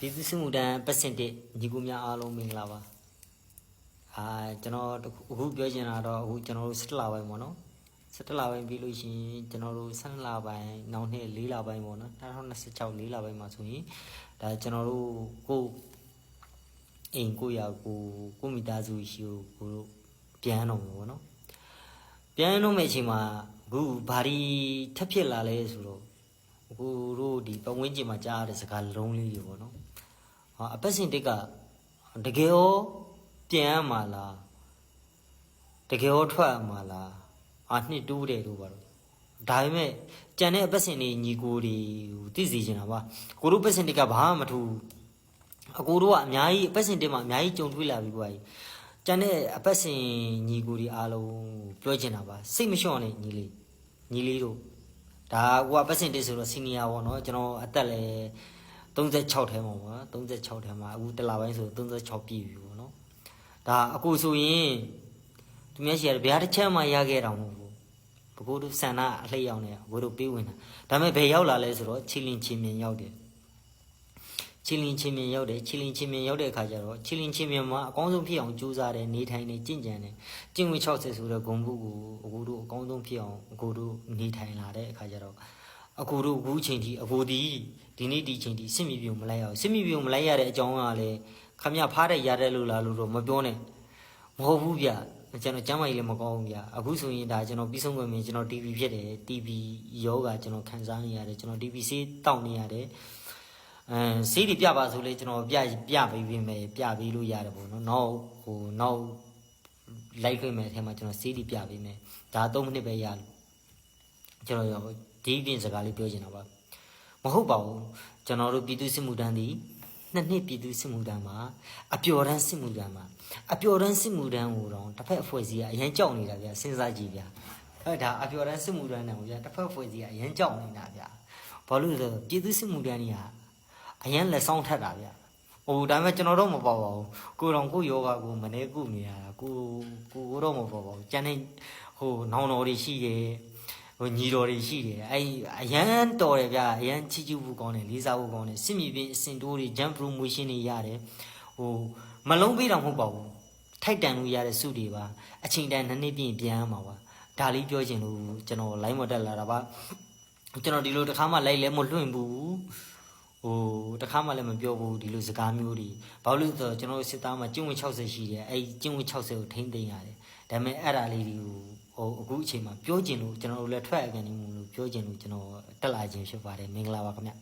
ပြည်သူ့စစ်မှုထမ်းပတ်စင်တစ်ညီကူများအားလုံးမင်္ဂလာပါအာကျွန်တော်တခုအခုပြောချင်တာတော့အခုကျွန်တော်တို့17လပိုင်းပေါ့နော်17လပိုင်းပြီးလို့ရှိရင်ကျွန်တော်တို့12လပိုင်းနောက်နှစ်4လပိုင်းပေါ့နော်2026 4လပိုင်းမှာဆိုရင်ဒါကျွန်တော်တို့ကိုယ်အိမ်ကိုယ့်ရာကိုယ်ကိုယ့်မိသားစုရှိကိုကိုတို့ပြန်တော့မှာပေါ့နော်ပြန်တော့မယ့်အချိန်မှာအခုဘာဒီထပ်ဖြစ်လာလဲဆိုတော့အခုတို့ဒီပတ်ဝန်းကျင်မှာကြားရတဲ့စကားလုံးလေးတွေပေါ့နော် ဟာအပတ်စဉ်တစ်ကတကယ်ရောပြန်ရမှာလားတကယ်ရောထွက်ရမှာလားအာနှစ်တူးတယ်လို့ပါတော့ဒါပေမဲ့ကြံတဲ့အပတ်စဉ်တွေညီကိုတွေကိုသိစေချင်တာပါကိုတို့ပတ်စဉ်တစ်ကဘာမှမထူးအကိုတို့ကအများကြီးအပတ်စဉ်တစ်မှာအများကြီးကြုံတွေ့လာပြီကွာကြီးကြံတဲ့အပတ်စဉ်ညီကိုတွေအားလုံးပြောချင်တာပါစိတ်မလျှော့နဲ့ညီလေးညီလေးတို့ဒါကွာပတ်စဉ်တစ်ဆိုတော့စီနီယာပေါ့နော်ကျွန်တော်အသက်လည်း 36ထဲမှာပေါ့36ထဲမှာအခုတစ်လပိုင်းဆို36ပြည့်ပြီပေါ့နော်ဒါအခုဆိုရင်သူများရှိရတယ်ဘယ်ဟာတစ်ချက်မှရခဲ့တာမဟုတ်ဘူးဘကိုတို့ဆန္ဒအလှည့်ရောက်နေတာဘကိုတို့ပေးဝင်တာဒါပေမဲ့ဘယ်ရောက်လာလဲဆိုတော့ချီလင်ချင်းမြင်ရောက်တယ်ချီလင်ချင်းမြင်ရောက်တယ်ချီလင်ချင်းမြင်ရောက်တဲ့အခါကျတော့ချီလင်ချင်းမြင်မှာအကောင်းဆုံးဖြစ်အောင်ကြိုးစားတယ်နေထိုင်တယ်ကြင့်ကြံတယ်ကျင့်ဝတ်60ဆိုတဲ့ဂုံဘုကိုအကိုတို့အကောင်းဆုံးဖြစ်အောင်အကိုတို့နေထိုင်လာတဲ့အခါကျတော့ အကူတို့အခုချိန်ထိအကူဒီဒီနေ့ဒီချိန်ထိစစ်မီပြုံမလိုက်ရအောင်စစ်မီပြုံမလိုက်ရတဲ့အကြောင်းကလည်းခမရဖားတဲ့ရတဲ့လို့လားလို့တော့မပြောနဲ့မဟုတ်ဘူးဗျကျွန်တော်ကျမ်းမာရေးလည်းမကောင်းဘူးဗျအခုဆိုရင်ဒါကျွန်တော်ပြီးဆုံးခွင့်မင်းကျွန်တော် TV ဖြစ်တယ် TV ယောဂကျွန်တော်ခံစားနေရတယ်ကျွန်တော် TV ဆေးတောက်နေရတယ်အဲဆေးတွေပြပါဆိုလေကျွန်တော်ပြပြပေးပြီးမယ်ပြပေးလို့ရတယ်ပေါ့နော်နောက်ဟိုနောက်လိုက်ခွင့်မယ်အထက်မှာကျွန်တော်ဆေးတွေပြပေးမယ်ဒါ3မိနစ်ပဲရလို့ကျွန်တော်ရော ဒီပြင်စကားလေးပြောချင်တာပါမဟုတ်ပါဘူးကျွန်တော်တို့ပြည်သူစစ်မှုထမ်းသည်နှစ်နှစ်ပြည်သူစစ်မှုထမ်းမှာအပျော်တမ်းစစ်မှုထမ်းမှာအပျော်တမ်းစစ်မှုထမ်းကိုတော့တစ်ဖက်အဖွဲ့အစည်းကအရင်ကြောက်နေတာဗျာစဉ်းစားကြည့်ဗျာအဲ့ဒါအပျော်တမ်းစစ်မှုထမ်းတယ်ဗျာတစ်ဖက်အဖွဲ့အစည်းကအရင်ကြောက်နေတာဗျာဘာလို့လဲဆိုတော့ပြည်သူစစ်မှုထမ်းကြီးဟာအရင်လက်ဆောင်ထက်တာဗျာဟိုဒါပေမဲ့ကျွန်တော်တော့မပေါ့ပါဘူးကိုတော်ကိုယောဂကိုမနေကုနေရတာကိုကိုတော့မပေါ့ပါဘူးကျန်တဲ့ဟိုနောင်တော်တွေရှိတယ် ဟိုညီတော်တွေရှိတယ်အဲ့အရန်တော်တယ်ဗျာအရန်ချီကျူဖို့ကောင်းတယ်လေးစားဖို့ကောင်းတယ်စစ်မြေပြင်အစင်တိုးတွေ jump promotion တွေရတယ်ဟိုမလုံးပေးတော့မဟုတ်ပါဘူးထိုက်တန်လို့ရတဲ့စုတွေပါအချိန်တန်နှစ်နှစ်ပြင်ပြန်ရမှာပါဒါလေးပြောချင်လို့ကျွန်တော် line မတက်လာတာပါကျွန်တော်ဒီလိုတစ်ခါမှလိုက်လဲမလွှင့်ဘူးဟိုတစ်ခါမှလည်းမပြောဘူးဒီလိုစကားမျိုးတွေဘာလို့လဲဆိုတော့ကျွန်တော်စစ်သားမှာကျင့်ဝင်60ရှိတယ်အဲ့ကျင့်ဝင်60ကိုထိမ့်သိမ်းရတယ်ဒါပေမဲ့အဲ့ဒါလေးတွေကို ဟိုအခုအချိန်မှာပြောကျင်လို့ကျွန်တော်တို့လည်းထွက်အကန်နေမှုလို့ပြောကျင်လို့ကျွန်တော်တက်လာခြင်းဖြစ်ပါတယ်မင်္ဂလာပါခင်ဗျ